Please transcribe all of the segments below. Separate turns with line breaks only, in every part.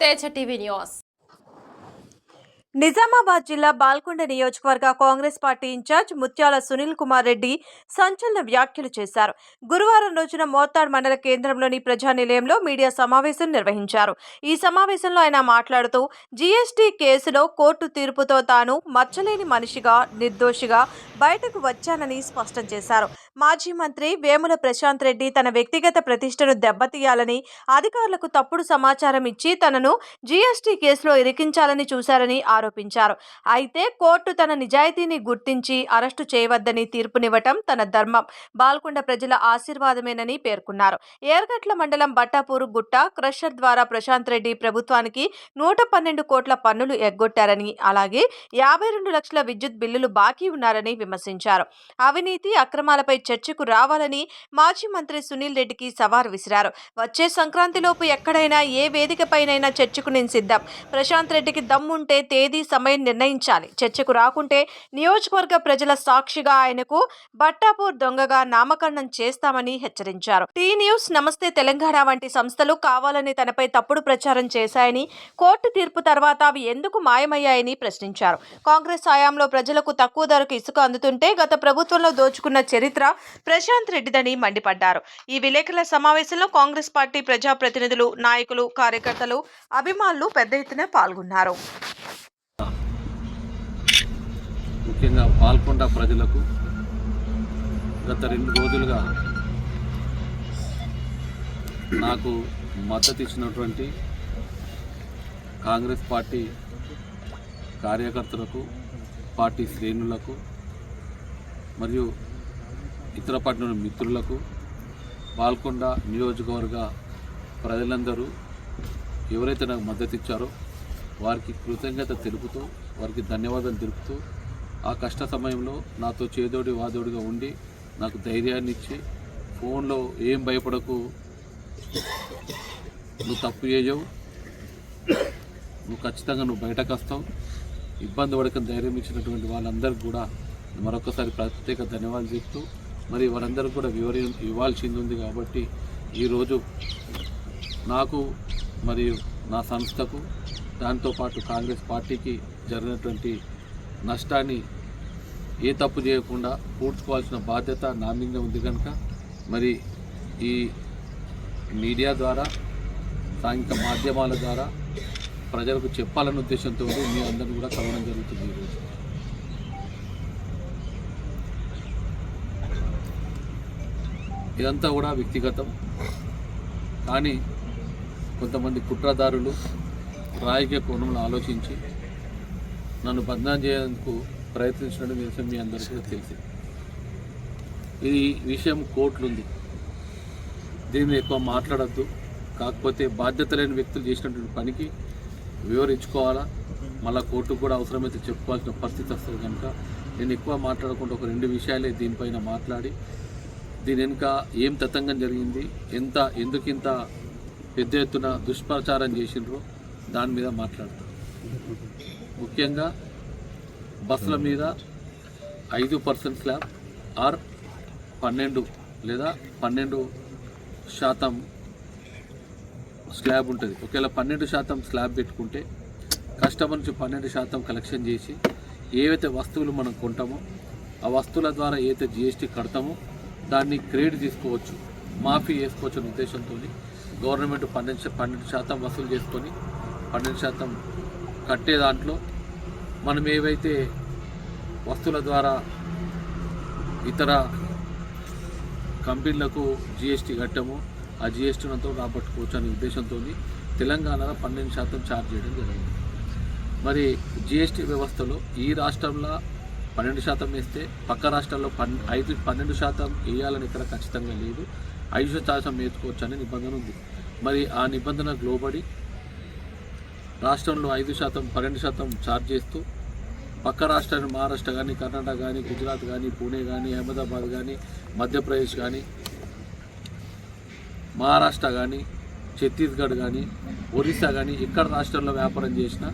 Teja TV news
Nizamabad జిల్లా బాల్కొండ నియోజకవర్గ Congress party incharge ముత్యాల సునీల్ కుమార్ రెడ్డి సంచలన వ్యాఖ్యలు చేశారు. గురువారం రోజున మోర్తాడ్ మండల కేంద్రంలోని ప్రజా నిలయంలో మీడియా సమావేశం నిర్వహించారు. ఈ సమావేశంలో ఆయన మాట్లాడుతూ జీఎస్టీ కేసులో కోర్టు తీర్పుతో తాను మచ్చలేని మనిషిగా నిర్దోషిగా బయటకు వచ్చానని స్పష్టం చేశారు. మాజీ మంత్రి వేముల ప్రశాంత్ రెడ్డి తన వ్యక్తిగత ప్రతిష్టను దెబ్బతీయాలని అధికారులకు తప్పుడు సమాచారం ఇచ్చి తనను జీఎస్టీ కేసులో ఇరికించాలని చూశారని ఆరోపించారు. అయితే కోర్టు తన నిజాయితీని గుర్తించి అరెస్టు చేయవద్దని తీర్పునివ్వటం తన ధర్మం. బాల్కొండ ప్రజల ఆశీర్వాదమేనని పేర్కొన్నారు. ఏర్గట్ల మండలం బట్టాపూరు గుట్ట క్రషర్ ద్వారా ప్రశాంత్ రెడ్డి ప్రభుత్వానికి నూట పన్నెండు కోట్ల పన్నులు ఎగ్గొట్టారని అలాగే యాభై రెండు లక్షల విద్యుత్ బిల్లులు బాకీ ఉన్నారని విమర్శించారు. అవినీతి అక్రమాలపై చర్చకు రావాలని మాజీ మంత్రి సునీల్ రెడ్డికి సవాల్ విసిరారు. వచ్చే సంక్రాంతిలోపు ఎక్కడైనా ఏ వేదికపైనైనా చర్చకు నేను సిద్ధం. ప్రశాంత్ రెడ్డికి దమ్ముంటే తేదీ సమయం నిర్ణయించాలి. చర్చకు రాకుంటే నియోజకవర్గ ప్రజల సాక్షిగా ఆయనకు బట్టాపూర్ దొంగగా నామకరణం చేస్తామని హెచ్చరించారు. టీ న్యూస్ నమస్తే తెలంగాణ వంటి సంస్థలు కావాలని తనపై తప్పుడు ప్రచారం చేశాయని కోర్టు తీర్పు తర్వాత అవి ఎందుకు మాయమయ్యాయని ప్రశ్నించారు. కాంగ్రెస్ హయాంలో ప్రజలకు తక్కువ ధరకు ఇసుక అందుతుంటే గత ప్రభుత్వంలో దోచుకున్న చరిత్ర ప్రశాంత్ రెడ్డిదని మండిపడ్డారు. ఈ విలేకరుల సమావేశంలో కాంగ్రెస్ పార్టీ ప్రజాప్రతినిధులు నాయకులు కార్యకర్తలు అభిమానులు పెద్ద ఎత్తున పాల్గొన్నారు.
ముఖ్యంగా పాల్కొండ ప్రజలకు గత రెండు రోజులుగా నాకు మద్దతు ఇచ్చినటువంటి కాంగ్రెస్ పార్టీ కార్యకర్తలకు పార్టీ శ్రేణులకు మరియు ఇతర పార్టీ మిత్రులకు పాల్కొండ నియోజకవర్గ ప్రజలందరూ ఎవరైతే నాకు మద్దతు ఇచ్చారో వారికి కృతజ్ఞత తెలుపుతూ వారికి ధన్యవాదాలు తెలుపుతూ ఆ కష్ట సమయంలో నాతో చేదోడి వాదోడిగా ఉండి నాకు ధైర్యాన్ని ఇచ్చి ఫోన్లో ఏం భయపడకు నువ్వు తప్పు చేయవు నువ్వు ఖచ్చితంగా నువ్వు బయటకు వస్తావు. ఇబ్బంది పడకని ధైర్యం ఇచ్చినటువంటి వాళ్ళందరికీ కూడా మరొకసారి ప్రత్యేక ధన్యవాదాలు చెప్తూ మరి వారందరికీ కూడా వివరి ఇవ్వాల్సింది ఉంది కాబట్టి ఈరోజు నాకు మరియు నా సంస్థకు దాంతోపాటు కాంగ్రెస్ పార్టీకి జరిగినటువంటి నష్టాన్ని ఏ తప్పు చేయకుండా పూడ్చుకోవాల్సిన బాధ్యత నా మీద ఉంది కనుక మరి ఈ మీడియా ద్వారా సాంఘిక మాధ్యమాల ద్వారా ప్రజలకు చెప్పాలన్న ఉద్దేశంతో మీ అందరిని కూడా కలవడం జరుగుతుంది ఈరోజు ఇదంతా కూడా వ్యక్తిగతం. కానీ కొంతమంది కుట్రదారులు రాజకీయ కోణంలో ఆలోచించి నన్ను బదనాం చేయడానికి ప్రయత్నించడం విషయం మీ అందరికీ తెలిసి ఇది విషయం కోట్లుంది ఉంది దీన్ని ఎక్కువ మాట్లాడద్దు. కాకపోతే బాధ్యత లేని వ్యక్తులు చేసినటువంటి పనికి వివరించుకోవాలా? మళ్ళీ కోర్టుకు కూడా అవసరమైతే చెప్పుకోవాల్సిన పరిస్థితి వస్తుంది కనుక నేను ఎక్కువ మాట్లాడకుండా ఒక రెండు విషయాలే దీనిపైన మాట్లాడి దీని వెనుక ఏం తతంగం జరిగింది ఎంత ఎందుకు ఇంత పెద్ద ఎత్తున దుష్ప్రచారం చేసిండ్రో దాని మీద మాట్లాడతాను ముఖ్యంగా బస్సుల మీద ఐదు పర్సెంట్ స్లాబ్ ఆర్ పన్నెండు లేదా పన్నెండు శాతం స్లాబ్ ఉంటుంది. ఒకవేళ పన్నెండు శాతం స్లాబ్ పెట్టుకుంటే కస్టమర్ నుంచి పన్నెండు శాతం కలెక్షన్ చేసి ఏవైతే వస్తువులు మనం కొంటామో ఆ వస్తువుల ద్వారా ఏదైతే జిఎస్టీ కడతామో దాన్ని క్రెడిట్ తీసుకోవచ్చు. మాఫీ చేసుకోవచ్చు అనే ఉద్దేశంతో గవర్నమెంట్ పన్నెండు పన్నెండు శాతం వసూలు చేసుకొని పన్నెండు శాతం కట్టే దాంట్లో మనం ఏవైతే వస్తువుల ద్వారా ఇతర కంపెనీలకు జిఎస్టీ కట్టామో ఆ జిఎస్టీని అంతా రాబట్టుకోవచ్చు అనే ఉద్దేశంతో తెలంగాణలో పన్నెండు శాతం ఛార్జ్ చేయడం జరిగింది. మరి జిఎస్టీ వ్యవస్థలో ఈ రాష్ట్రంలో పన్నెండు శాతం వేస్తే పక్క రాష్ట్రాల్లో పన్ ఐదు పన్నెండు శాతం వేయాలని ఇక్కడ ఖచ్చితంగా లేదు. ఐదు శాతం వేసుకోవచ్చు అనే నిబంధన ఉంది. మరి ఆ నిబంధనకు లోబడి రాష్ట్రంలో ఐదు శాతం పన్నెండు శాతం ఛార్జ్ చేస్తూ పక్క రాష్ట్రాన్ని మహారాష్ట్ర కానీ కర్ణాటక కానీ గుజరాత్ కానీ పూణే కానీ అహ్మదాబాద్ కానీ మధ్యప్రదేశ్ కానీ మహారాష్ట్ర కానీ ఛత్తీస్గఢ్ కానీ ఒరిస్సా కానీ ఎక్కడ రాష్ట్రంలో వ్యాపారం చేసినా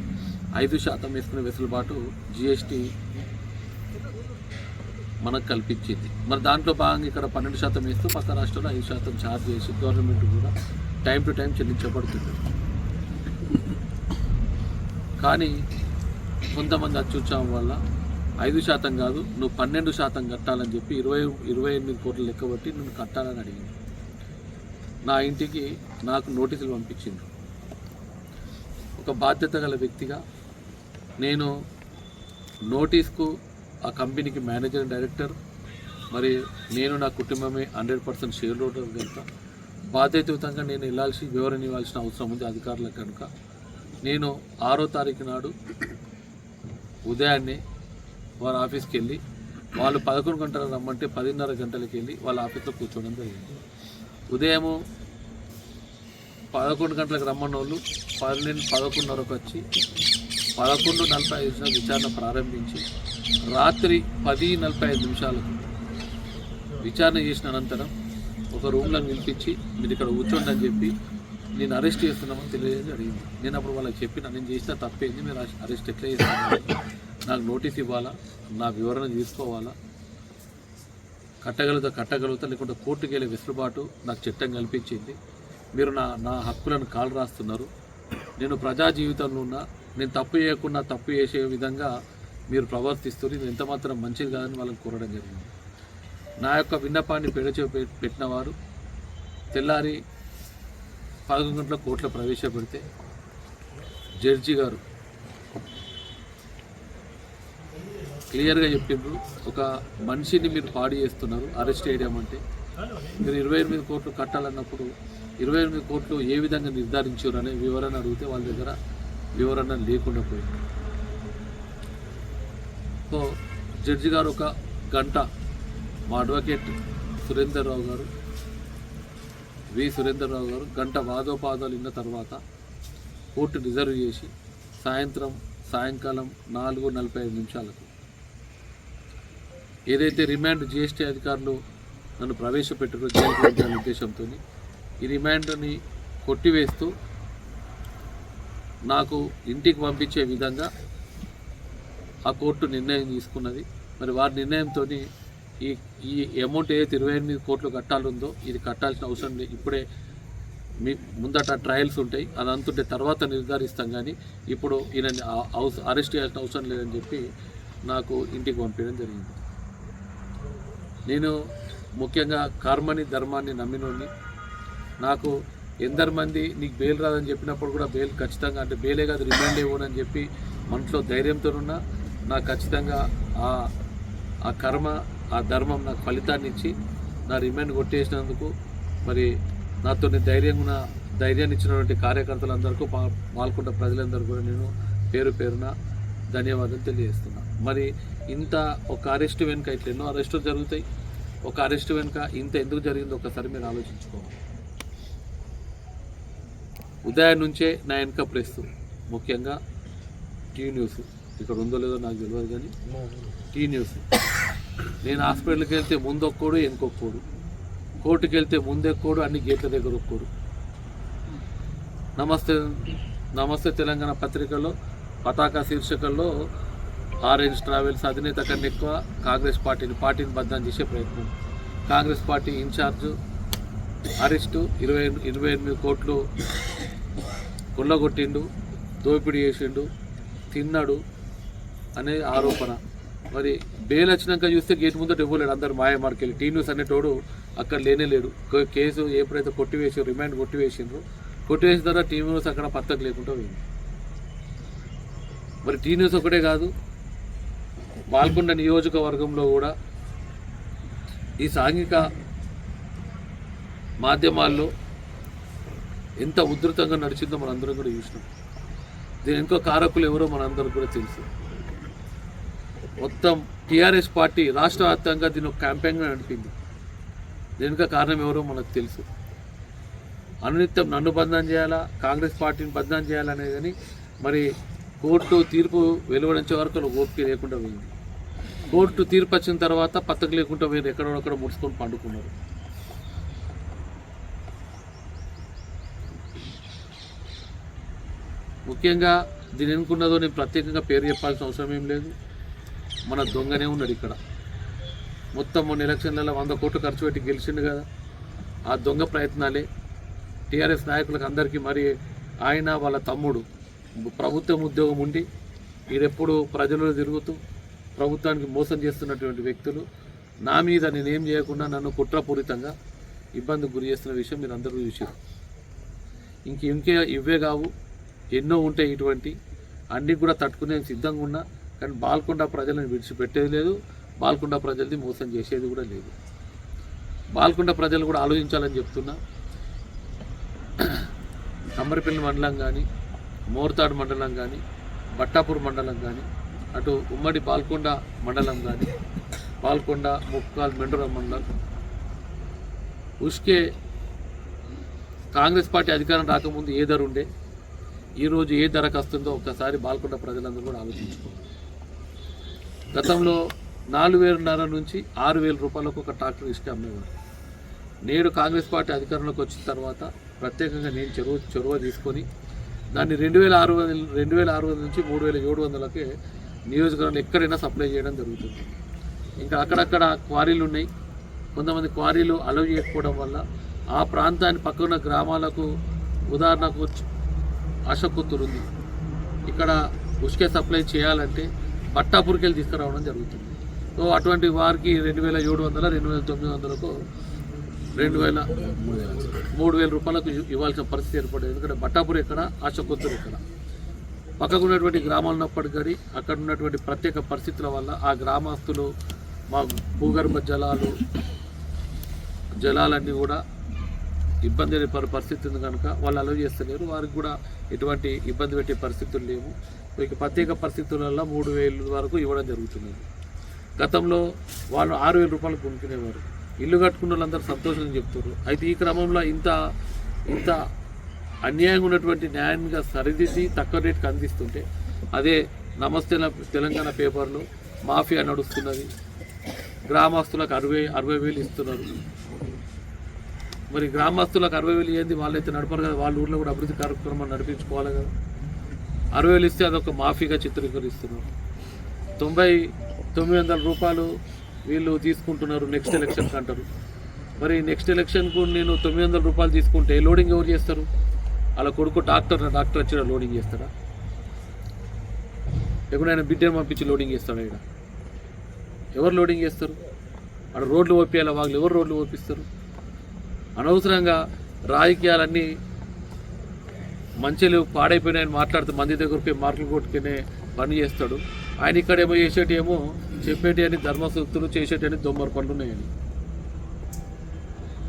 ఐదు శాతం వేసుకునే వెసులుబాటు జిఎస్టీ మనకు కల్పించింది. మరి దాంట్లో భాగంగా ఇక్కడ పన్నెండు శాతం వేస్తూ పక్క రాష్ట్రంలో ఐదు శాతం ఛార్జ్ చేసి గవర్నమెంట్ కూడా టైం టు టైం చెల్లించబడుతుంది. కానీ కొంతమంది అత్యుత్సాహం వల్ల ఐదు శాతం కాదు నువ్వు పన్నెండు శాతం కట్టాలని చెప్పి ఇరవై ఇరవై ఎనిమిది కోట్లు లెక్కబట్టి నువ్వు కట్టాలని అడిగింది. నా ఇంటికి నాకు నోటీసులు పంపించింది ఒక బాధ్యత గల వ్యక్తిగా నేను నోటీస్కు ఆ కంపెనీకి మేనేజర్ డైరెక్టర్ మరి నేను నా కుటుంబమే హండ్రెడ్ పర్సెంట్ షేర్ హోల్డర్ కనుక బాధ్యతయుతంగా నేను వెళ్ళాల్సి వివరణ ఇవ్వాల్సిన అవసరం ఉంది అధికారులకు కనుక. నేను ఆరో తారీఖు నాడు ఉదయాన్నే వారి ఆఫీస్కి వెళ్ళి వాళ్ళు పదకొండు గంటలకు రమ్మంటే పదిన్నర గంటలకు వెళ్ళి వాళ్ళ ఆఫీస్లో కూర్చోవడం జరిగింది. ఉదయము పదకొండు గంటలకు రమ్మన్న వాళ్ళు పన్నెండు పదకొండున్నరకు వచ్చి పదకొండు నలభై ఐదు నిమిషాలు విచారణ ప్రారంభించి రాత్రి పది నలభై ఐదు నిమిషాలకు విచారణ చేసిన అనంతరం ఒక రూమ్లో నిలిపించి మీరు ఇక్కడ కూర్చోండి అని చెప్పి నేను అరెస్ట్ చేస్తున్నామని తెలియజేసి అడిగింది. నేను అప్పుడు వాళ్ళకి చెప్పిన నేను చేసిన తప్పేంది మీరు అరెస్ట్ ఎట్లా చేస్తున్నారు? నాకు నోటీస్ ఇవ్వాలా? నా వివరణ తీసుకోవాలా? కట్టగలుగుతా కట్టగలుగుతా లేకుంటే కోర్టుకు వెళ్ళే వెసులుబాటు నాకు చట్టం కల్పించింది. మీరు నా నా హక్కులను కాలు రాస్తున్నారు. నేను ప్రజా జీవితంలో ఉన్న నేను తప్పు చేయకుండా తప్పు చేసే విధంగా మీరు ప్రవర్తిస్తుంది ఇది ఎంత మాత్రం మంచిది కాదని వాళ్ళని కోరడం జరిగింది. నా యొక్క విన్నపాన్ని పెడచే పెట్టిన వారు తెల్లారి పదకొండు గంటల కోర్టులో ప్రవేశపెడితే జడ్జి గారు క్లియర్గా చెప్పిండ్రు. ఒక మనిషిని మీరు పాడు చేస్తున్నారు అరెస్ట్ చేయడమంటే అంటే. మీరు ఇరవై ఎనిమిది కోట్లు కట్టాలన్నప్పుడు ఇరవై ఎనిమిది కోట్లు ఏ విధంగా నిర్ధారించారు అనే వివరణ అడిగితే వాళ్ళ దగ్గర వివరణ లేకుండా పోయింది. సో జడ్జి గారు ఒక గంట మా అడ్వకేట్ సురేందర్ రావు గారు వి. సురేందర్ రావు గారు గంట వాదోపాదాలు విన్న తర్వాత కోర్టు రిజర్వ్ చేసి సాయంత్రం సాయంకాలం నాలుగు నలభై ఐదు నిమిషాలకు ఏదైతే రిమాండ్ జిఎస్టీ అధికారులు నన్ను ప్రవేశపెట్టారో జైలు పంపించాలనే ఉద్దేశంతో ఈ రిమాండ్ని కొట్టివేస్తూ నాకు ఇంటికి పంపించే విధంగా ఆ కోర్టు నిర్ణయం తీసుకున్నది. మరి వారి నిర్ణయంతో ఈ ఈ అమౌంట్ ఏదైతే ఇరవై ఎనిమిది కోట్లు కట్టాలుందో ఇది కట్టాల్సిన అవసరం లేదు ఇప్పుడే మీ ముందట ట్రయల్స్ ఉంటాయి. అది అంతుంటే తర్వాత నిర్ధారిస్తాం కానీ ఇప్పుడు ఈయన హౌస్ అరెస్ట్ చేయాల్సిన అవసరం లేదని చెప్పి నాకు ఇంటికి పంపించడం జరిగింది. నేను ముఖ్యంగా కర్మని ధర్మాన్ని నమ్మినోడిని. నాకు ఎందరు మంది నీకు బెయిల్ రాదని చెప్పినప్పుడు కూడా బెయిల్ ఖచ్చితంగా అంటే బెయిలే కాదు రిమాండ్ ఇవ్వనని చెప్పి మనసులో ధైర్యంతో ఉన్నా నాకు ఖచ్చితంగా ఆ కర్మ ఆ ధర్మం నాకు ఫలితాన్ని ఇచ్చి నా రిమాండ్ కొట్టేసినందుకు మరి నాతో ధైర్యంగా ధైర్యాన్ని ఇచ్చినటువంటి కార్యకర్తలందరికీ పా పాల్గొన్న ప్రజలందరూ కూడా నేను పేరు పేరున ధన్యవాదాలు తెలియజేస్తున్నా. మరి ఇంత ఒక అరెస్ట్ వెనుక ఇట్లా ఎన్నో అరెస్టులు జరుగుతాయి. ఒక అరెస్ట్ వెనుక ఇంత ఎందుకు జరిగిందో ఒకసారి మీరు ఆలోచించుకోవాలి. ఉదయం నుంచే నా వెనక ప్రెస్ ముఖ్యంగా టీ న్యూస్. ఇక్కడ ఉందో లేదో నాకు తెలియదు కానీ టీ న్యూస్. నేను హాస్పిటల్కి వెళ్తే ముందు ఒక్కోడు వెనుకొక్కోడు. కోర్టుకి వెళ్తే ముందు ఎక్కోడు అన్ని గేట్ల దగ్గర ఒక్కోడు. నమస్తే నమస్తే తెలంగాణ పత్రికలో పతాక శీర్షికల్లో ఆరెంజ్ ట్రావెల్స్ అధినేత కన్నా ఎక్కువ కాంగ్రెస్ పార్టీని పార్టీని బద్దం చేసే ప్రయత్నం. కాంగ్రెస్ పార్టీ ఇన్ఛార్జ్ అరెస్టు ఇరవై ఇరవై ఎనిమిది కోట్లు కొల్లగొట్టిండు దోపిడీ చేసిండు తిన్నాడు అనే ఆరోపణ. మరి బెయిల్ వచ్చినాక చూస్తే గేట్ ముందట ఇవ్వలేడు. అందరు మాయ మార్కెళ్ళి టీ న్యూస్ అనేటోడు అక్కడ లేనే లేడు. కేసు ఎప్పుడైతే కొట్టివేసి రిమాండ్ కొట్టివేసిండ్రు కొట్టివేసిన తర్వాత టీ న్యూస్ అక్కడ పత్తకు లేకుండా పోయింది. మరి టీ న్యూస్ ఒకటే కాదు పాల్గొండ నియోజకవర్గంలో కూడా ఈ సాంఘిక మాధ్యమాల్లో ఎంత ఉధృతంగా నడిచిందో మనందరం కూడా చూసినాం. దీని ఇంకో కారకులు ఎవరో మనందరం కూడా తెలుసు. మొత్తం టీఆర్ఎస్ పార్టీ రాష్ట్ర వ్యాప్తంగా దీని ఒక క్యాంపెయిన్గా నడిపింది. దీనికి కారణం ఎవరో మనకు తెలుసు. అనునిత్యం నన్ను బంధం చేయాలా? కాంగ్రెస్ పార్టీని బంధం చేయాలనే కానీ మరి కోర్టు తీర్పు వెలువడించే వరకు ఓపిక లేకుండా పోయింది. కోర్టు తీర్పు వచ్చిన తర్వాత పత్తకు లేకుండా పోయింది. ఎక్కడోక్కడ ముడుచుకొని పండుకున్నారు. ముఖ్యంగా దీని ఎన్నుకున్నదో నేను ప్రత్యేకంగా పేరు చెప్పాల్సిన అవసరం ఏం లేదు. మన దొంగనే ఉన్నాడు ఇక్కడ. మొత్తం మొన్న ఎలక్షన్లలో వంద కోట్లు ఖర్చు పెట్టి గెలిచిండు కదా. ఆ దొంగ ప్రయత్నాలే. టీఆర్ఎస్ నాయకులకు అందరికీ మరి ఆయన వాళ్ళ తమ్ముడు. ప్రభుత్వం ఉద్యోగం ఉండి మీరెప్పుడు ప్రజలలో తిరుగుతూ ప్రభుత్వానికి మోసం చేస్తున్నటువంటి వ్యక్తులు. నా మీద నేనేం చేయకుండా నన్ను కుట్రపూరితంగా ఇబ్బందికి గురి చేస్తున్న విషయం మీరు అందరూ చూసారు ఇంక ఇంకే ఇవే కావు. ఎన్నో ఉంటాయి ఇటువంటి. అన్నీ కూడా తట్టుకునే సిద్ధంగా ఉన్నా. కానీ బాల్కొండ ప్రజలను విడిచిపెట్టేది లేదు బాల్కొండ ప్రజల్ని మోసం చేసేది కూడా లేదు. బాల్కొండ ప్రజలు కూడా ఆలోచించాలని చెప్తున్నా. కమ్మరిపల్లి మండలం కానీ మోర్తాడు మండలం కానీ బట్టాపూర్ మండలం కానీ అటు ఉమ్మడి పాల్కొండ మండలం కానీ పాల్కొండ ముక్కాల్ మెండురం మండలం ఉష్కే కాంగ్రెస్ పార్టీ అధికారం రాకముందు ఏ ధర ఉండే ఈరోజు ఏ ధరకు వస్తుందో ఒక్కసారి బాల్కొండ ప్రజలందరూ కూడా ఆలోచించుకోవాలి. గతంలో నాలుగు వేలన్నర నుంచి ఆరు వేల రూపాయలకు ఒక ట్రాక్టర్ ఇసుక అమ్మేవారు. నేడు కాంగ్రెస్ పార్టీ అధికారంలోకి వచ్చిన తర్వాత ప్రత్యేకంగా నేను చెరువు చొరవ తీసుకొని దాన్ని రెండు వేల ఆరు వందల రెండు వేల ఆరు వందల నుంచి మూడు వేల ఏడు వందలకే నియోజకవర్గంలో ఎక్కడైనా సప్లై చేయడం జరుగుతుంది. ఇంకా అక్కడక్కడ క్వారీలు ఉన్నాయి. కొంతమంది క్వారీలు అలవ్ చేయకపోవడం వల్ల ఆ ప్రాంతాన్ని పక్కన గ్రామాలకు ఉదాహరణకు అశకుత్తూరు ఉంది ఇక్కడ ఉసుకే సప్లై చేయాలంటే పట్టాపూర్కి వెళ్ళి తీసుకురావడం జరుగుతుంది. సో అటువంటి వారికి రెండు వేల ఏడు వందల రెండు వేల తొమ్మిది వందలకు రెండు వేల మూడు వేల రూపాయలకు ఇవ్వాల్సిన పరిస్థితి ఏర్పడింది. ఎందుకంటే బట్టాపూర్ ఎక్కడ ఆశకొత్తూరు ఎక్కడ. పక్కకు ఉన్నటువంటి గ్రామాలు ఉన్నప్పటికీ కానీ అక్కడ ఉన్నటువంటి ప్రత్యేక పరిస్థితుల వల్ల ఆ గ్రామస్తులు మా భూగర్భ జలాలు జలాలన్నీ కూడా ఇబ్బంది అయ్యే పరిస్థితి ఉంది కనుక వాళ్ళు అలవ్ చేస్తలేరు. వారికి కూడా ఎటువంటి ఇబ్బంది పెట్టే పరిస్థితులు లేవు. ఇక ప్రత్యేక పరిస్థితులలో మూడు వేలు వరకు ఇవ్వడం జరుగుతుంది. గతంలో వాళ్ళు ఆరు వేల రూపాయలు కొనుక్కునేవారు. ఇల్లు కట్టుకున్న వాళ్ళందరూ సంతోషంగా చెప్తారు. అయితే ఈ క్రమంలో ఇంత ఇంత అన్యాయంగా ఉన్నటువంటి న్యాయంగా సరిదిద్ది తక్కువ రేటుకి అందిస్తుంటే అదే నమస్తే తెలంగాణ పేపర్లో మాఫియా నడుస్తున్నది. గ్రామస్తులకు అరవై అరవై వేలు ఇస్తున్నారు. మరి గ్రామస్తులకు అరవై వేలు ఏంది వాళ్ళైతే నడపరు కదా వాళ్ళ ఊర్లో కూడా అభివృద్ధి కార్యక్రమాలు నడిపించుకోవాలి కదా. అరవై వేలు ఇస్తే అదొక మాఫీగా చిత్రీకరిస్తున్నారు. తొంభై తొమ్మిది వందల రూపాయలు వీళ్ళు తీసుకుంటున్నారు నెక్స్ట్ ఎలక్షన్కి అంటారు మరి నెక్స్ట్ ఎలక్షన్కు నేను తొమ్మిది వందల రూపాయలు తీసుకుంటే లోడింగ్ ఎవరు చేస్తారు? అలా కొడుకు డాక్టర్ డాక్టర్ వచ్చిన లోడింగ్ చేస్తారా లేకుంటే ఆయన బిడ్డను పంపించి లోడింగ్ చేస్తాడు ఇక్కడ ఎవరు లోడింగ్ చేస్తారు? అక్కడ రోడ్లు ఓపియాల వాళ్ళు? ఎవరు రోడ్లు ఓపిస్తారు అనవసరంగా రాజకీయాలన్నీ మంచిలు పాడైపోయినాయని మాట్లాడుతూ మంది దగ్గర పోయి మార్కులు కొట్టుకునే పని చేస్తాడు. ఆయన ఇక్కడ ఏమో చేసేటి ఏమో చెప్పేటి అని ధర్మసూక్తులు చేసేటి అని దొమ్మర పనులు ఉన్నాయని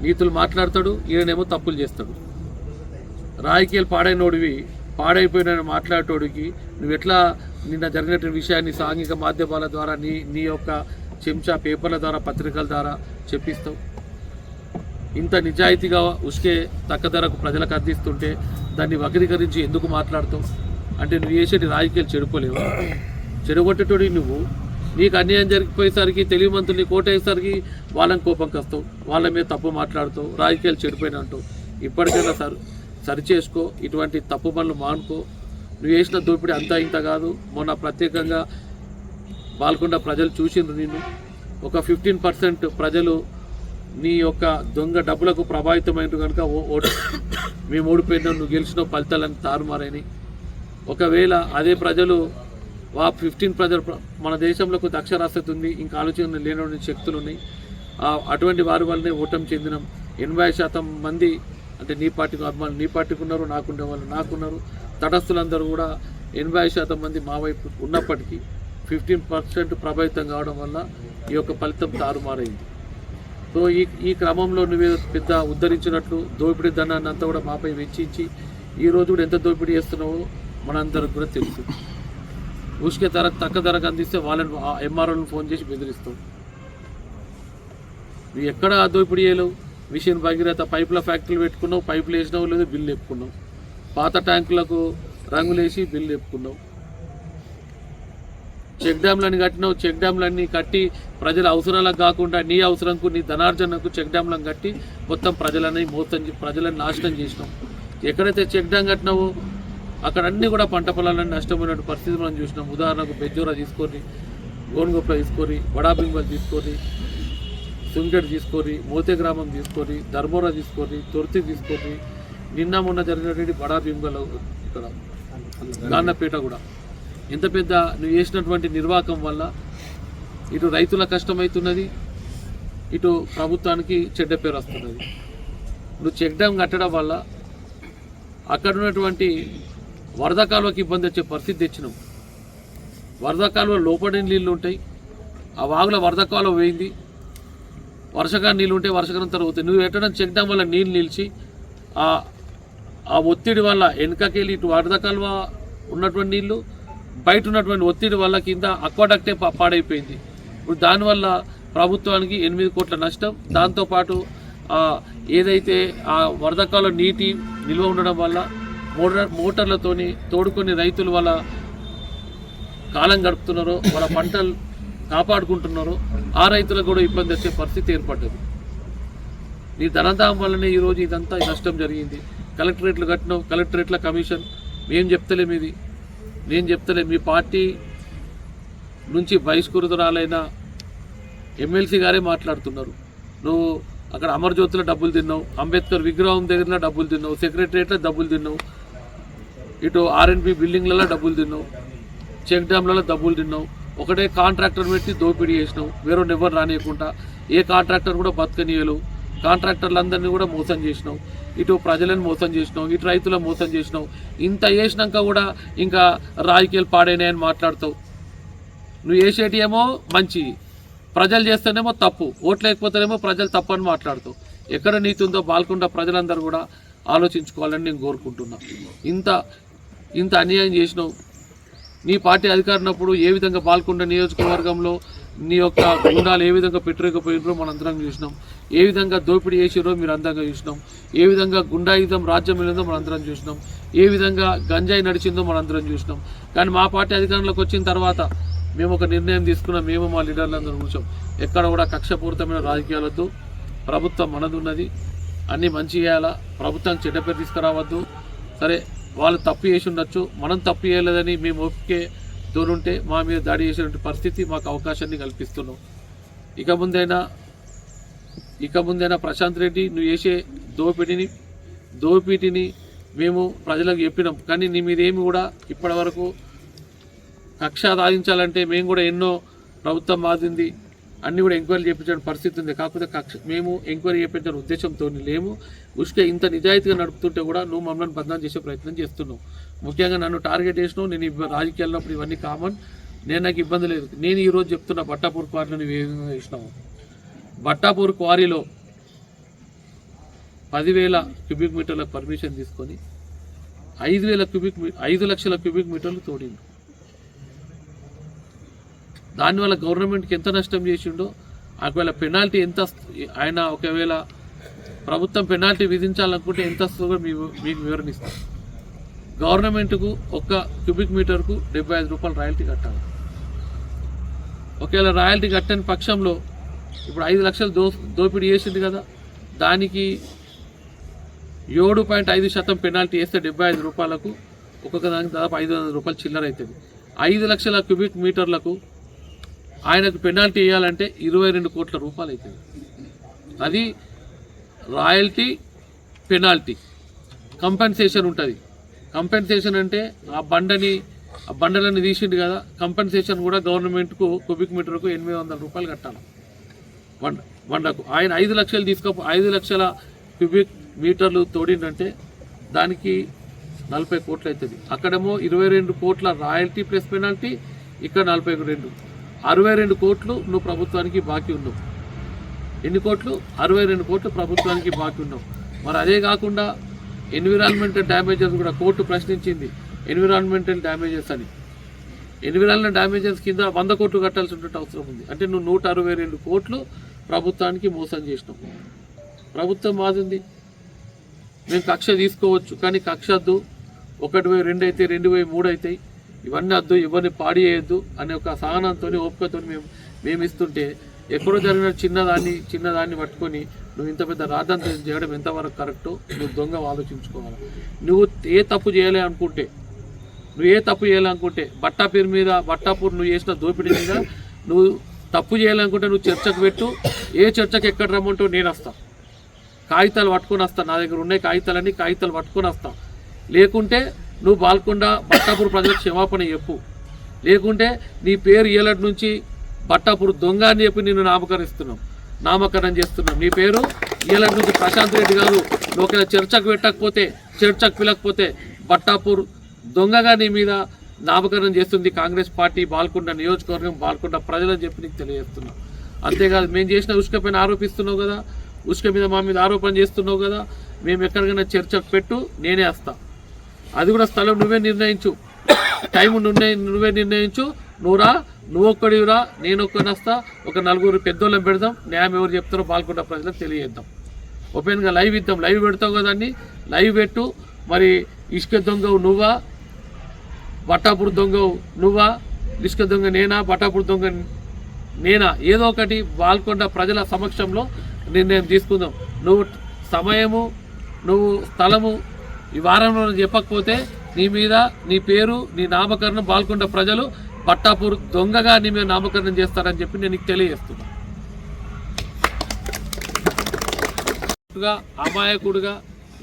నీతులు మాట్లాడతాడు ఈయనేమో తప్పులు చేస్తాడు. రాజకీయాలు పాడైనోడివి పాడైపోయిన మాట్లాడేటోడికి నువ్వు ఎట్లా నిన్న జరిగినటువంటి విషయాన్ని సాంఘిక మాధ్యమాల ద్వారా నీ నీ యొక్క చెంచా పేపర్ల ద్వారా పత్రికల ద్వారా చెప్పిస్తావు? ఇంత నిజాయితీగా ఉసుకే తక్క ధరకు ప్రజలకు అందిస్తుంటే దాన్ని వక్రీకరించి ఎందుకు మాట్లాడతావు? అంటే నువ్వు చేసేటి రాజకీయాలు చెడుకోలేవు చెడగొట్టేటోడి నువ్వు. నీకు అన్యాయం జరిగిపోయేసరికి తెలివి మంత్రులు కోటేసరికి వాళ్ళని కోపం కస్తావు. వాళ్ళ మీద తప్పు మాట్లాడుతావు. రాజకీయాలు చెడిపోయినా అంటావు. ఇప్పటికైనా సరి సరి చేసుకో ఇటువంటి తప్పు పనులు మానుకో. నువ్వు చేసిన దోపిడీ అంతా ఇంత కాదు. మొన్న ప్రత్యేకంగా బాల్కొండ ప్రజలు చూసిండ్రు నిన్ను. ఒక ఫిఫ్టీన్ పర్సెంట్ ప్రజలు నీ యొక్క దొంగ డబ్బులకు ప్రభావితమైన కనుక ఓ- ఓటు. మేము ఓడిపోయినా నువ్వు గెలిచిన ఫలితాలను తారుమారని ఒకవేళ అదే ప్రజలు వా ఫిఫ్టీన్ ప్రజలు మన దేశంలో కొంత అక్షరాస్యత ఉంది ఇంకా ఆలోచన లేనటువంటి శక్తులు ఉన్నాయి. అటువంటి వారి వల్లనే ఓటమి చెందిన. ఎనభై శాతం మంది అంటే నీ పార్టీకి అభిమానులు నీ పార్టీకి ఉన్నారు నాకుండే వాళ్ళు నాకున్నారు. తటస్థులందరూ కూడా ఎనభై శాతం మంది మా వైపు ఉన్నప్పటికీ ఫిఫ్టీన్ పర్సెంట్ ప్రభావితం కావడం వల్ల ఈ యొక్క ఫలితం తారుమారైంది. సో ఈ ఈ క్రమంలో నువ్వే పెద్ద ఉద్ధరించినట్లు దోపిడీ ధనాన్ని అంతా కూడా మాపై వెచ్చించి ఈ రోజు కూడా ఎంత దోపిడీ చేస్తున్నావో మనందరికి కూడా తెలుసు. ఉసుకే ధర తక్కువ ధరకు అందిస్తే వాళ్ళని ఎంఆర్ఓలను ఫోన్ చేసి బెదిరిస్తాం. నువ్వు ఎక్కడ దోపిడీ చేయలేవు? మిషన్ భగీరథ పైపుల ఫ్యాక్టరీలు పెట్టుకున్నావు పైపులు వేసినావు లేదు బిల్లు చెప్పుకున్నావు పాత ట్యాంకులకు రంగులేసి బిల్లు చెప్పుకున్నావు చెక్ డ్యామ్లను కట్టినావు చెక్ డ్యామ్లన్నీ కట్టి ప్రజల అవసరాలకు కాకుండా నీ అవసరంకు నీ ధనార్జనకు చెక్ డ్యామ్లను కట్టి మొత్తం ప్రజలని మోసం ప్రజలను నాశనం చేసినావు ఎక్కడైతే చెక్ డ్యామ్ కట్టినావు అక్కడ అన్నీ కూడా పంట పొలాలన్నీ నష్టమైనటువంటి పరిస్థితి మనం చూసినాం. ఉదాహరణకు బెజ్జోరా తీసుకొని గోనుగొప్ప తీసుకొని వడాబింబల్ తీసుకొని సుంగెడ్ తీసుకొని మోతే గ్రామం తీసుకొని ధర్మోరా తీసుకొని తొర్తి తీసుకొని నిన్న మొన్న జరిగినటువంటి బడా బింబలు ఇక్కడ గాన్నపేట కూడా. ఎంత పెద్ద నువ్వు చేసినటువంటి నిర్వాహకం వల్ల ఇటు రైతుల కష్టమవుతున్నది ఇటు ప్రభుత్వానికి చెడ్డ పేరు వస్తున్నది. నువ్వు చెక్ డ్యామ్ కట్టడం వల్ల అక్కడ ఉన్నటువంటి వరద కాలువకి ఇబ్బంది వచ్చే పరిస్థితి తెచ్చినాం వరద కాలువ లోపడి నీళ్ళు ఉంటాయి ఆ వాగుల వరద కాలువ పోయింది. వర్షకాలం నీళ్ళు ఉంటే వర్షకాలం తర్వాత నువ్వు పెట్టడం చెక్ డ్యామ్ వల్ల నీళ్ళు నిలిచి ఆ ఆ ఒత్తిడి వల్ల వెనకకెళ్ళి ఇటు వరద కాలువ ఉన్నటువంటి నీళ్ళు బయట ఉన్నటువంటి ఒత్తిడి వల్ల కింద అక్వాడక్టే పాడైపోయింది. ఇప్పుడు దానివల్ల ప్రభుత్వానికి ఎనిమిది కోట్ల నష్టం. దాంతోపాటు ఏదైతే ఆ వరదకాల నీటి నిల్వ ఉండడం వల్ల మోటార్ మోటార్లతోని తోడుకొని రైతులు వాళ్ళ కాలం గడుపుతున్నారో వాళ్ళ పంటలు కాపాడుకుంటున్నారో ఆ రైతులకు కూడా ఇబ్బంది వచ్చే పరిస్థితి ఏర్పడ్డది. ఈ ధనదాం వల్లనే ఈరోజు ఇదంతా నష్టం జరిగింది. కలెక్టరేట్లు కట్టినాం. కలెక్టరేట్ల కమిషన్. మేం చెప్తలేం ఇది. నేను చెప్తలే మీ పార్టీ నుంచి బహిష్కృతురాలైన ఎమ్మెల్సీ గారే మాట్లాడుతున్నారు. నువ్వు అక్కడ అమర్జ్యోతిలో డబ్బులు తిన్నావు అంబేద్కర్ విగ్రహం దగ్గర డబ్బులు తిన్నావు సెక్రటరియట్లో డబ్బులు తిన్నావు ఇటు ఆర్ఎన్బి బిల్డింగ్లలో డబ్బులు తిన్నావు చెక్ డ్యామ్లలో డబ్బులు తిన్నావు ఒకటే కాంట్రాక్టర్ పెట్టి దోపిడీ చేసినావు వేరే ఎవరు రానియకుండా ఏ కాంట్రాక్టర్ కూడా బతకనీయలేవు. కాంట్రాక్టర్లందరినీ కూడా మోసం చేసినావు ఇటు ప్రజలను మోసం చేసినావు ఇటు రైతులను మోసం చేసినావు ఇంత చేసినాక కూడా ఇంకా రాజకీయాలు పాడైనాయని మాట్లాడతావు నువ్వు చేసేటి ఏమో మంచి ప్రజలు చేస్తేనేమో తప్పు ఓట్లు లేకపోతేనేమో ప్రజలు తప్పు అని మాట్లాడుతావు ఎక్కడ నీతి ఉందో బాల్కొండ ప్రజలందరూ కూడా ఆలోచించుకోవాలని నేను కోరుకుంటున్నా. ఇంత ఇంత అన్యాయం చేసినావు. నీ పార్టీ అధికారినప్పుడు ఏ విధంగా బాల్కొండ నియోజకవర్గంలో నీ యొక్క గుండాలు ఏ విధంగా పెట్టలేకపోయినారో మనం అందరం చూసినాం. ఏ విధంగా దోపిడీ చేసిరో మీరు అందంగా చూసినాం. ఏ విధంగా గుండాయుధం రాజ్యం వెళ్ళిందో మనం అందరం చూసినాం. ఏ విధంగా గంజాయి నడిచిందో మనం అందరం చూసినాం. కానీ మా పార్టీ అధికారంలోకి వచ్చిన తర్వాత మేము ఒక నిర్ణయం తీసుకున్నాం. మేము మా లీడర్లందరూ కూర్చోం. ఎక్కడ కూడా కక్షపూరితమైన రాజకీయాలతో ప్రభుత్వం మనదున్నది అన్నీ మంచి చేయాలా? ప్రభుత్వం చెడ్డ పేరు తీసుకురావద్దు. సరే వాళ్ళు తప్పు చేసి ఉండొచ్చు. మనం తప్పు చేయలేదని మేము ఓపికే దూరుంటే మా మీద దాడి చేసేటువంటి పరిస్థితి మాకు అవకాశాన్ని కల్పిస్తున్నాం. ఇక ముందైనా ఇక ముందైనా ప్రశాంత్ రెడ్డి నువ్వు చేసే దోపిడిని దోపిడిని మేము ప్రజలకు చెప్పినాం. కానీ నీ మీద ఏమి కూడా ఇప్పటివరకు కక్ష సాధించాలంటే మేము కూడా ఎన్నో ప్రభుత్వం మాదింది. అన్నీ కూడా ఎంక్వైరీ చేయించిన పరిస్థితి ఉంది. కాకపోతే కక్ష మేము ఎంక్వైరీ చేయించిన ఉద్దేశంతో లేము. ఉష్క ఇంత నిజాయితీగా నడుపుతుంటే కూడా నువ్వు మమ్మల్ని బదనాం చేసే ప్రయత్నం చేస్తున్నావు. ముఖ్యంగా నన్ను టార్గెట్ చేసినావు. నేను ఇవ్వ- ఇవన్నీ కామన్. నేను నాకు ఇబ్బంది లేదు. నేను ఈరోజు చెప్తున్నా బట్టాపూర్ క్వారీలో నువ్వు ఏ విధంగా చేసినావు? బట్టాపూర్ క్వారీలో పదివేల క్యూబిక్ మీటర్ల పర్మిషన్ తీసుకొని ఐదు వేల క్యూబిక్ మీ ఐదు లక్షల క్యూబిక్ మీటర్లు తోడిండు. దానివల్ల గవర్నమెంట్కి ఎంత నష్టం చేసిండో ఒకవేళ పెనాల్టీ ఎంత ఆయన ఒకవేళ ప్రభుత్వం పెనాల్టీ విధించాలనుకుంటే ఎంత వస్తుందో మీకు మీకు వివరణిస్తాం. గవర్నమెంట్కు ఒక్క క్యూబిక్ మీటర్కు డెబ్బై ఐదు రూపాయలు రాయల్టీ కట్టాలి. ఒకవేళ రాయల్టీ కట్టని పక్షంలో ఇప్పుడు ఐదు లక్షలు దో దోపిడీ చేసింది కదా దానికి ఏడు పాయింట్ ఐదు శాతం పెనాల్టీ వేస్తే డెబ్బై ఐదు రూపాయలకు ఒక్కొక్క దానికి దాదాపు ఐదు వందల రూపాయలు చిల్లర అవుతుంది ఐదు లక్షల క్యూబిక్ మీటర్లకు ఆయనకు పెనాల్టీ వేయాలంటే ఇరవై రెండు కోట్ల రూపాయలు అవుతుంది. అది రాయల్టీ పెనాల్టీ. కంపెన్సేషన్ ఉంటుంది. కంపెన్సేషన్ అంటే ఆ బండని ఆ బండలని తీసిండు కదా కంపెన్సేషన్ కూడా గవర్నమెంట్కు క్యూబిక్ మీటర్కు ఎనిమిది వందల రూపాయలు కట్టాలి. బండ బండకు ఆయన ఐదు లక్షలు తీసుకో ఐదు లక్షల క్యూబిక్ మీటర్లు తోడిందంటే దానికి నలభై కోట్లు అవుతుంది. అక్కడేమో ఇరవై రెండు కోట్ల రాయల్టీ ప్లస్ పెనాల్టీ ఇక్కడ నలభై రెండు. అరవై రెండు కోట్లు నువ్వు ప్రభుత్వానికి బాకీ ఉన్నావు. ఎన్ని కోట్లు? అరవై రెండు కోట్లు ప్రభుత్వానికి బాకీ ఉన్నావు. మరి అదే కాకుండా ఎన్విరాన్మెంటల్ డ్యామేజెస్ కూడా కోర్టు ప్రశ్నించింది. ఎన్విరాన్మెంటల్ డ్యామేజెస్ అని. ఎన్విరాన్మెంటల్ డ్యామేజెస్ కింద వంద కోట్లు కట్టాల్సిన అవసరం ఉంది. అంటే నువ్వు నూట అరవై రెండు కోట్లు ప్రభుత్వానికి మోసం చేసినావు. ప్రభుత్వం మాదింది. మేము కక్ష తీసుకోవచ్చు కానీ కక్ష వద్దు. ఒకటి పోయి రెండు అయితే రెండు పోయి మూడు అవుతాయి ఇవన్నీ వద్దు ఇవన్నీ పాడి చేయొద్దు అనే ఒక సహనంతో ఓపికతో మేము మేము ఇస్తుంటే ఎక్కడో జరిగిన చిన్నదాన్ని చిన్నదాన్ని పట్టుకొని నువ్వు ఇంత పెద్ద రాద్ధాంతం చేయడం ఎంతవరకు కరెక్టో నువ్వు దొంగ ఆలోచించుకోవాలి. నువ్వు ఏ తప్పు చేయలే అనుకుంటే నువ్వు ఏ తప్పు చేయాలనుకుంటే బట్టా పేరు మీద బట్టాపూర్ నువ్వు చేసిన దోపిడీ మీద నువ్వు తప్పు చేయాలనుకుంటే నువ్వు చర్చకు పెట్టు ఏ చర్చకు ఎక్కడ రమ్మంటావు నేను వస్తాను కాగితాలు పట్టుకొని వస్తా నా దగ్గర ఉన్నాయి కాగితాలన్నీ కాగితాలు పట్టుకొని వస్తా. లేకుంటే నువ్వు బాల్కొండ బట్టాపూర్ ప్రజలకు క్షమాపణ చెప్పు. లేకుంటే నీ పేరు ఏలటి నుంచి బట్టాపూర్ దొంగ అని చెప్పి నిన్ను నామకరిస్తున్నాం. నామకరణం చేస్తున్నాం. నీ పేరు ఏలటి నుంచి ప్రశాంత్ రెడ్డి గారు ఒకవేళ చర్చకు పెట్టకపోతే చర్చకు పిలకపోతే బట్టాపూర్ దొంగగా నీ మీద నామకరణం చేస్తుంది కాంగ్రెస్ పార్టీ బాల్కొండ నియోజకవర్గం బాల్కొండ ప్రజలని చెప్పి నీకు తెలియజేస్తున్నాం. అంతేకాదు మేము చేసిన ఉష్క పైన ఆరోపిస్తున్నావు కదా. ఉష్క మీద మా మీద ఆరోపణ చేస్తున్నావు కదా. మేము ఎక్కడికైనా చర్చకు పెట్టు నేనే వస్తాను అది కూడా స్థలం నువ్వే నిర్ణయించు. టైం నువ్వే నువ్వే నిర్ణయించు. నువ్వురా నువ్వు ఒక్కడివిరా నేను ఒక్కడిని వస్తా ఒక నలుగురు పెద్దోళ్ళని పెడదాం. న్యాయం ఎవరు చెప్తారో పాల్గొండ ప్రజలకు తెలియజేద్దాం. ఓపెన్గా లైవ్ ఇద్దాం. లైవ్ పెడతావు కదండి లైవ్ పెట్టు. మరి ఇసుక దొంగవు నువ్వా? బట్టాపూర్ దొంగవు నువ్వా? ఇసుక దొంగ నేనా? బట్టాపూర్ దొంగ నేనా? ఏదో ఒకటి బాల్కొండ ప్రజల సమక్షంలో నిర్ణయం తీసుకుందాం. నువ్వు సమయము నువ్వు స్థలము ఈ వారంలో చెప్పకపోతే నీ మీద నీ పేరు నీ నామకరణం బాల్కొండ ప్రజలు పట్టాపూర్ దొంగగా నీ మీద నామకరణం చేస్తారని చెప్పి నేను నీకు తెలియజేస్తున్నా. అమాయకుడుగా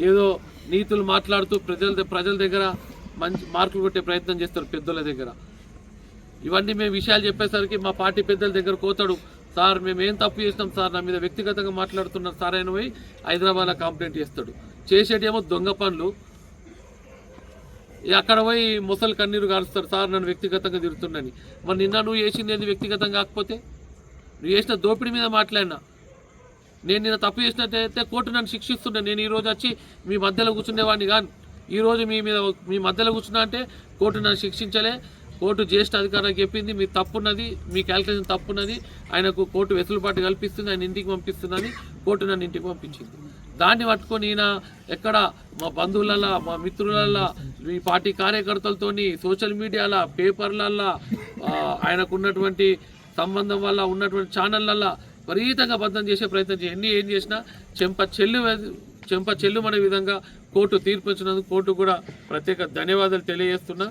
ఏదో నీతులు మాట్లాడుతూ ప్రజల ప్రజల దగ్గర మంచి మార్కులు కొట్టే ప్రయత్నం చేస్తారు పెద్దల దగ్గర. ఇవన్నీ మేము విషయాలు చెప్పేసరికి మా పార్టీ పెద్దల దగ్గర కోతాడు సార్ మేము ఏం తప్పు చేసినాం సార్ నా మీద వ్యక్తిగతంగా మాట్లాడుతున్నారు సార్ ఆయన పోయి హైదరాబాద్లో కంప్లైంట్ చేస్తాడు. చేసేటేమో దొంగ పనులు. అక్కడ పోయి ముసలి కన్నీరు కారుస్తారు సార్ నన్ను వ్యక్తిగతంగా తిరుగుతున్నాని మరి నిన్న నువ్వు చేసింది ఏంది వ్యక్తిగతంగా కాకపోతే? నువ్వు చేసిన దోపిడీ మీద మాట్లాడినా? నేను నిన్న తప్పు చేసినట్టయితే కోర్టు నన్ను శిక్షిస్తుండే. నేను ఈరోజు వచ్చి మీ మధ్యలో కూర్చునేవాడిని కానీ ఈరోజు మీ మీద మీ మధ్యలో కూర్చున్నా అంటే కోర్టు నన్ను శిక్షించలే. కోర్టు జ్యేష్ఠ అధికారులకు చెప్పింది మీ తప్పున్నది మీ క్యాల్కులేషన్ తప్పున్నది ఆయనకు కోర్టు వెసులుబాటు కల్పిస్తుంది ఆయన ఇంటికి పంపిస్తుందని కోర్టు నన్ను ఇంటికి పంపించింది. దాన్ని పట్టుకొని ఈయన ఎక్కడ మా బంధువులల్లా మా మిత్రులల్లా మీ పార్టీ కార్యకర్తలతోని సోషల్ మీడియాలో పేపర్లల్లా ఆయనకున్నటువంటి సంబంధం వల్ల ఉన్నటువంటి ఛానళ్ళల్లో విపరీతంగా బద్దం చేసే ప్రయత్నం చేసి ఎన్ని ఏం చేసినా చెంప చెల్లు చెంప చెల్లుమనే విధంగా కోర్టు తీర్పు ఇచ్చినందుకు కోర్టు కూడా ప్రత్యేక ధన్యవాదాలు తెలియజేస్తున్నా.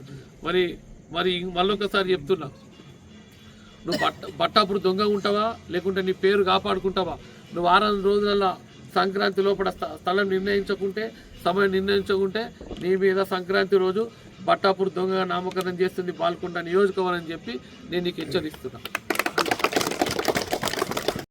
మరి మరి మళ్ళొకసారి చెప్తున్నా. నువ్వు బట్ట బట్టాపుడు దొంగ ఉంటావా? లేకుంటే నీ పేరు కాపాడుకుంటావా? నువ్వు వారం రోజులలో సంక్రాంతి లోపల స్థలం నిర్ణయించకుంటే సమయం నిర్ణయించకుంటే నీ మీద సంక్రాంతి రోజు బట్టాపూర్ దొంగగా నామకరణం చేస్తుంది పాల్గొండ నియోజకవర్గం అని చెప్పి నేను నీకు హెచ్చరిస్తున్నాను